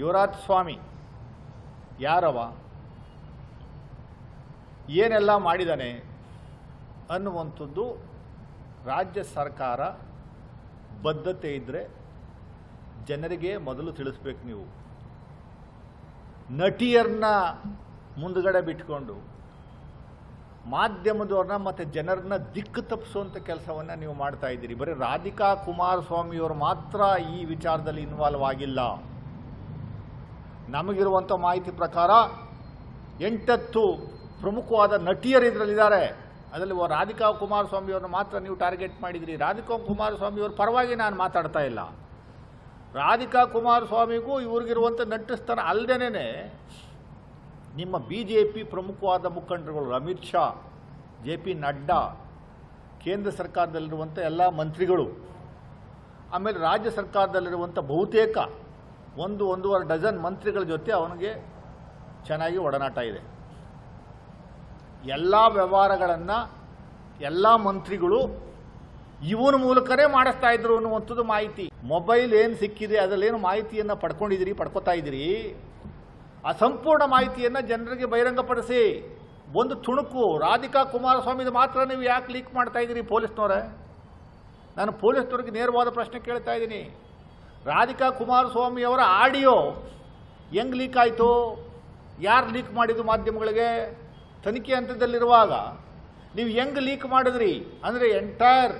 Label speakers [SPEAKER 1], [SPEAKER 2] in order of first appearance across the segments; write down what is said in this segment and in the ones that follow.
[SPEAKER 1] ಯುವರಾಜ್ ಸ್ವಾಮಿ, ಯಾರವ? ಏನೆಲ್ಲ ಮಾಡಿದಾನೆ ಅನ್ನುವಂಥದ್ದು ರಾಜ್ಯ ಸರ್ಕಾರ ಬದ್ಧತೆ ಇದ್ದರೆ ಜನರಿಗೆ ಮೊದಲು ತಿಳಿಸ್ಬೇಕು ನೀವು. ನಟಿಯರನ್ನ ಮುಂದುಗಡೆ ಬಿಟ್ಕೊಂಡು ಮಾಧ್ಯಮದವ್ರನ್ನ ಮತ್ತು ಜನರನ್ನ ದಿಕ್ಕು ತಪ್ಪಿಸುವಂಥ ಕೆಲಸವನ್ನು ನೀವು ಮಾಡ್ತಾ ಇದ್ದೀರಿ. ಬರೀ ರಾಧಿಕಾ ಕುಮಾರಸ್ವಾಮಿಯವರು ಮಾತ್ರ ಈ ವಿಚಾರದಲ್ಲಿ ಇನ್ವಾಲ್ವ್ ಆಗಿಲ್ಲ. ನಮಗಿರುವಂಥ ಮಾಹಿತಿ ಪ್ರಕಾರ ಎಂಟತ್ತು ಪ್ರಮುಖವಾದ ನಟಿಯರು ಇದರಲ್ಲಿದ್ದಾರೆ. ಅದರಲ್ಲಿ ರಾಧಿಕಾ ಕುಮಾರಸ್ವಾಮಿಯವ್ರನ್ನ ಮಾತ್ರ ನೀವು ಟಾರ್ಗೆಟ್ ಮಾಡಿದಿರಿ. ರಾಧಿಕಾ ಕುಮಾರಸ್ವಾಮಿಯವ್ರ ಪರವಾಗಿ ನಾನು ಮಾತಾಡ್ತಾ ಇಲ್ಲ. ರಾಧಿಕಾ ಕುಮಾರಸ್ವಾಮಿಗೂ ಇವ್ರಿಗಿರುವಂಥ ನಟಸ್ಥಾನ ಅಲ್ಲದೇನೆ ನಿಮ್ಮ ಬಿ ಜೆ ಪಿ ಪ್ರಮುಖವಾದ ಮುಖಂಡರುಗಳು ಅಮಿತ್ ಶಾ, ಜೆ ಪಿ ನಡ್ಡಾ, ಕೇಂದ್ರ ಸರ್ಕಾರದಲ್ಲಿರುವಂಥ ಎಲ್ಲ ಮಂತ್ರಿಗಳು, ಆಮೇಲೆ ರಾಜ್ಯ ಸರ್ಕಾರದಲ್ಲಿರುವಂಥ ಬಹುತೇಕ ಒಂದು, ಒಂದೂವರೆ ಡಜನ್ ಮಂತ್ರಿಗಳ ಜೊತೆ ಅವನಿಗೆ ಚೆನ್ನಾಗಿ ಒಡನಾಟ ಇದೆ. ಎಲ್ಲ ವ್ಯವಹಾರಗಳನ್ನು ಎಲ್ಲ ಮಂತ್ರಿಗಳು ಇವನ ಮೂಲಕನೇ ಮಾಡಿಸ್ತಾ ಇದ್ರು ಅನ್ನುವಂಥದ್ದು ಮಾಹಿತಿ. ಮೊಬೈಲ್ ಏನು ಸಿಕ್ಕಿದೆ, ಅದರಲ್ಲೇನು ಮಾಹಿತಿಯನ್ನು ಪಡ್ಕೊಂಡಿದ್ದೀರಿ, ಪಡ್ಕೊತಾ ಇದ್ದೀರಿ? ಆ ಸಂಪೂರ್ಣ ಮಾಹಿತಿಯನ್ನು ಜನರಿಗೆ ಬಹಿರಂಗಪಡಿಸಿ. ಒಂದು ತುಣುಕು, ರಾಧಿಕಾ ಕುಮಾರಸ್ವಾಮಿದು ಮಾತ್ರ ನೀವು ಯಾಕೆ ಲೀಕ್ ಮಾಡ್ತಾ ಇದ್ದೀರಿ ಪೊಲೀಸ್ನವರೇ? ನಾನು ಪೊಲೀಸ್ನವ್ರಿಗೆ ನೇರವಾದ ಪ್ರಶ್ನೆ ಕೇಳ್ತಾ ಇದ್ದೀನಿ. ರಾಧಿಕಾ ಕುಮಾರಸ್ವಾಮಿ ಅವರ ಆಡಿಯೋ ಹೆಂಗೆ ಲೀಕ್ ಆಯಿತು? ಯಾರು ಲೀಕ್ ಮಾಡಿದ್ದು ಮಾಧ್ಯಮಗಳಿಗೆ? ತನಿಖೆ ಹಂತದಲ್ಲಿರುವಾಗ ನೀವು ಹೆಂಗೆ ಲೀಕ್ ಮಾಡಿದ್ರಿ? ಅಂದರೆ ಎಂಟೈರ್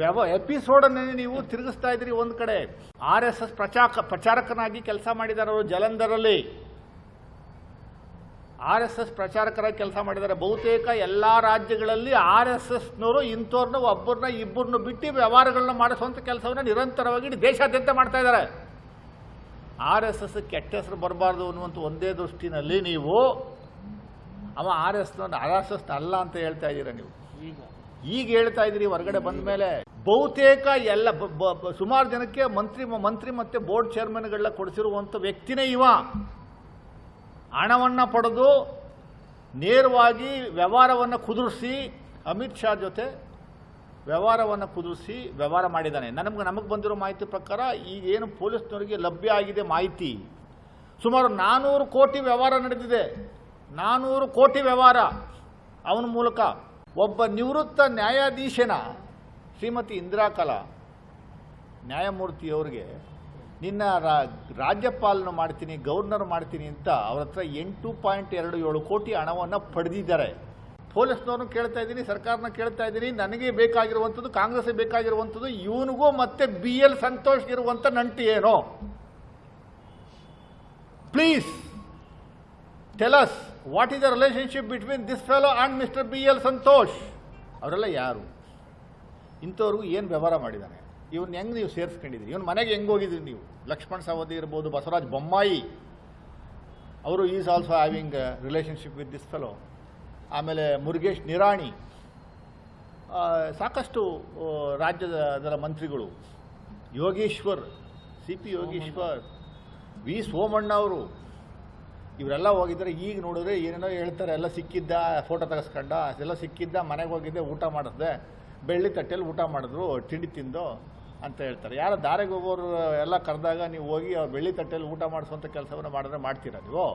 [SPEAKER 1] ವ್ಯವ ಎಪಿಸೋಡನ್ನೇ ನೀವು ತಿರುಗಿಸ್ತಾ ಇದ್ದೀರಿ ಒಂದು ಕಡೆ. ಆರ್ ಎಸ್ ಎಸ್ ಪ್ರಚಾರ ಪ್ರಚಾರಕನಾಗಿ ಕೆಲಸ ಮಾಡಿದ್ದಾರೆ ಅವರು ಜಲಂಧರಲ್ಲಿ ಆರ್ ಎಸ್ ಎಸ್ ಪ್ರಚಾರಕರಾಗಿ ಕೆಲಸ ಮಾಡಿದ್ದಾರೆ. ಬಹುತೇಕ ಎಲ್ಲ ರಾಜ್ಯಗಳಲ್ಲಿ ಆರ್ ಎಸ್ ಎಸ್ನವರು, ಇಂಥವ್ರನ್ನ, ಒಬ್ಬರನ್ನ, ಇಬ್ಬರನ್ನ ಬಿಟ್ಟು ವ್ಯವಹಾರಗಳನ್ನ ಮಾಡಿಸುವಂಥ ಕೆಲಸವನ್ನು ನಿರಂತರವಾಗಿ ದೇಶಾದ್ಯಂತ ಮಾಡ್ತಾ ಇದ್ದಾರೆ. ಆರ್ ಎಸ್ ಎಸ್ ಕೆಟ್ಟ ಹೆಸರು ಬರಬಾರ್ದು ಅನ್ನುವಂಥ ಒಂದೇ ದೃಷ್ಟಿನಲ್ಲಿ ನೀವು ಅವ R S R S S ಅಲ್ಲ ಅಂತ ಹೇಳ್ತಾ ಇದ್ದೀರಾ ನೀವು? ಈಗ ಹೇಳ್ತಾ ಇದ್ದೀರಿ, ಹೊರಗಡೆ ಬಂದ ಮೇಲೆ. ಬಹುತೇಕ ಎಲ್ಲ ಸುಮಾರು ಜನಕ್ಕೆ ಮಂತ್ರಿ ಮಂತ್ರಿ ಮತ್ತೆ ಬೋರ್ಡ್ ಚೇರ್ಮನ್ಗಳನ್ನ ಕೊಡಿಸಿರುವಂಥ ವ್ಯಕ್ತಿನೇ ಇವ. ಹಣವನ್ನು ಪಡೆದು ನೇರವಾಗಿ ವ್ಯವಹಾರವನ್ನು ಕುದುರಿಸಿ, ಅಮಿತ್ ಶಾ ಜೊತೆ ವ್ಯವಹಾರವನ್ನು ಕುದುರಿಸಿ ವ್ಯವಹಾರ ಮಾಡಿದ್ದಾನೆ. ನಮಗೆ ನಮಗೆ ಬಂದಿರೋ ಮಾಹಿತಿ ಪ್ರಕಾರ ಈಗೇನು ಪೊಲೀಸ್ನವರಿಗೆ ಲಭ್ಯ ಆಗಿದೆ ಮಾಹಿತಿ. ಸುಮಾರು ನಾನ್ನೂರು ಕೋಟಿ ವ್ಯವಹಾರ ನಡೆದಿದೆ. ನಾನ್ನೂರು ಕೋಟಿ ವ್ಯವಹಾರ ಅವನ ಮೂಲಕ. ಒಬ್ಬ ನಿವೃತ್ತ ನ್ಯಾಯಾಧೀಶನ ಶ್ರೀಮತಿ ಇಂದಿರಾ ಕಲಾ, ನ್ಯಾಯಮೂರ್ತಿಯವ್ರಿಗೆ ನಿನ್ನ ರಾಜ್ಯಪಾಲನ ಮಾಡ್ತೀನಿ ಗವರ್ನರ್ ಮಾಡ್ತೀನಿ ಅಂತ ಅವ್ರ ಹತ್ರ ಎಂಟು ಪಾಯಿಂಟ್ ಎರಡು ಏಳು ಕೋಟಿ ಹಣವನ್ನು ಪಡೆದಿದ್ದಾರೆ. ಪೊಲೀಸ್ನವ್ರನ್ನ ಕೇಳ್ತಾ ಇದ್ದೀನಿ, ಸರ್ಕಾರನ ಕೇಳ್ತಾ ಇದ್ದೀನಿ, ನನಗೆ ಬೇಕಾಗಿರುವಂಥದ್ದು ಕಾಂಗ್ರೆಸ್ಗೆ ಬೇಕಾಗಿರುವಂಥದ್ದು, ಇವನಿಗೂ ಮತ್ತೆ ಬಿ ಎಲ್ ಸಂತೋಷ್ ಇರುವಂಥ ನಂಟು ಏನು? Please tell us what is the relationship between this fellow and mister B L Santosh? ಅವರೆಲ್ಲ ಯಾರು? ಇಂಥವ್ರಿಗೂ ಏನು ವ್ಯವಹಾರ ಮಾಡಿದ್ದಾನೆ ಇವನ್ನ ಹೆಂಗೆ ನೀವು ಸೇರಿಸ್ಕೊಂಡಿದ್ದೀರಿ ಇವನ್ ಮನೆಗೆ ಹೆಂಗೆ ಹೋಗಿದ್ರಿ ನೀವು? ಲಕ್ಷ್ಮಣ್ ಸವದಿ ಇರ್ಬೋದು, ಬಸವರಾಜ್ ಬೊಮ್ಮಾಯಿ. ಅವರು is also having relationship with this fellow. ಆಮೇಲೆ ಮುರುಗೇಶ್ ನಿರಾಣಿ. ಸಾಕಷ್ಟು ರಾಜ್ಯದ ಅದರ ಮಂತ್ರಿಗಳು. Yogeshwar, C P Yogeshwar, V Somanna ಅವರು. ಇವರೆಲ್ಲ ಹೋಗಿದ್ದಾರೆ. ಈಗ ನೋಡಿದ್ರೆ ಏನೇನೋ ಹೇಳ್ತಾರೆ. ಎಲ್ಲ ಸಿಕ್ಕಿದ್ದ, ಫೋಟೋ ತೆಗೆಸ್ಕೊಂಡ ಅದೆಲ್ಲ ಸಿಕ್ಕಿದ್ದ, ಮನೆಗೆ ಹೋಗಿದ್ದೆ, ಊಟ ಮಾಡಿಸ್ದೆ. ಬೆಳ್ಳಿ ತಟ್ಟೆಯಲ್ಲಿ ಊಟ ಮಾಡಿದ್ರು, ತಿಂಡಿ ತಿಂದು ಅಂತ ಹೇಳ್ತಾರೆ. ಯಾರೋ ದಾರಿಗೆ ಹೋಗೋರು ಎಲ್ಲ ಕರೆದಾಗ ನೀವು ಹೋಗಿ ಅವ್ರು ಬೆಳ್ಳಿ ತಟ್ಟೆಯಲ್ಲಿ ಊಟ ಮಾಡಿಸುವಂಥ ಕೆಲಸವನ್ನು ಮಾಡಿದ್ರೆ ಮಾಡ್ತೀರಾ ನೀವು?